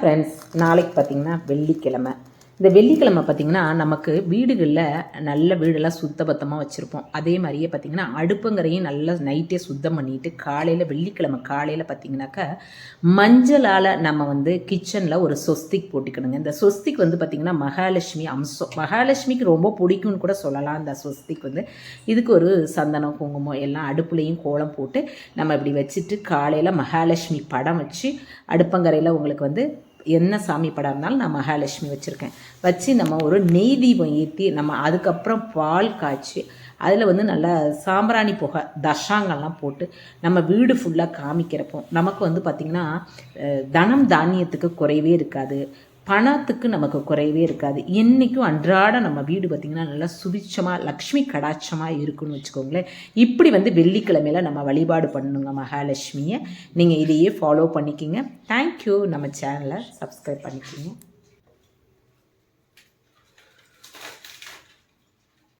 Friends நாளைக்கு பார்த்தீங்கன்னா வெள்ளிக்கிழமை. இந்த வெள்ளிக்கிழமை பார்த்திங்கன்னா நமக்கு வீடுகளில் நல்ல வீடெல்லாம் சுத்தபத்தமாக வச்சுருப்போம். அதே மாதிரியே பார்த்திங்கன்னா அடுப்புங்கரையும் நல்லா நைட்டே சுத்தம் பண்ணிட்டு காலையில் வெள்ளிக்கிழமை காலையில் பார்த்திங்கனாக்கா மஞ்சளால் நம்ம வந்து கிச்சனில் ஒரு சொஸ்திக் போட்டுக்கணுங்க. இந்த சொஸ்திக் வந்து பார்த்திங்கன்னா மகாலட்சுமி அம்சம். மகாலட்சுமிக்கு ரொம்ப பிடிக்கும்னு கூட சொல்லலாம் இந்த சொஸ்திக் வந்து. இதுக்கு ஒரு சந்தனம் குங்குமம் எல்லாம் அடுப்புலையும் கோலம் போட்டு நம்ம இப்படி வச்சுட்டு காலையில் மகாலட்சுமி படம் வச்சு அடுப்பங்கரையில் உங்களுக்கு வந்து என்ன சாமி படம் இருந்தாலும் நான் மகாலட்சுமி வச்சுருக்கேன். வச்சு நம்ம ஒரு நெய் தீபம் ஏற்றி நம்ம அதுக்கப்புறம் பால் காய்ச்சி அதில் வந்து நல்லா சாம்பிராணி புகை தஷாங்கெல்லாம் போட்டு நம்ம வீடு ஃபுல்லாக காமிக்கிறப்போ நமக்கு வந்து பார்த்திங்கன்னா தனம் தானியத்துக்கு குறைவே இருக்காது. பணத்துக்கு நமக்கு குறைவே இருக்காது. என்றைக்கும் அன்றாட நம்ம வீடு பார்த்திங்கன்னா நல்லா சுபிச்சமாக லக்ஷ்மி கடாட்சமாக இருக்குன்னு வச்சுக்கோங்களேன். இப்படி வந்து வெள்ளிக்கிழமையில நம்ம வழிபாடு பண்ணணுங்க மகாலட்சுமியை. நீங்கள் இதையே ஃபாலோ பண்ணிக்கிங்க. தேங்க்யூ நம்ம சேனலை சப்ஸ்கிரைப் பண்ணிக்கிங்க.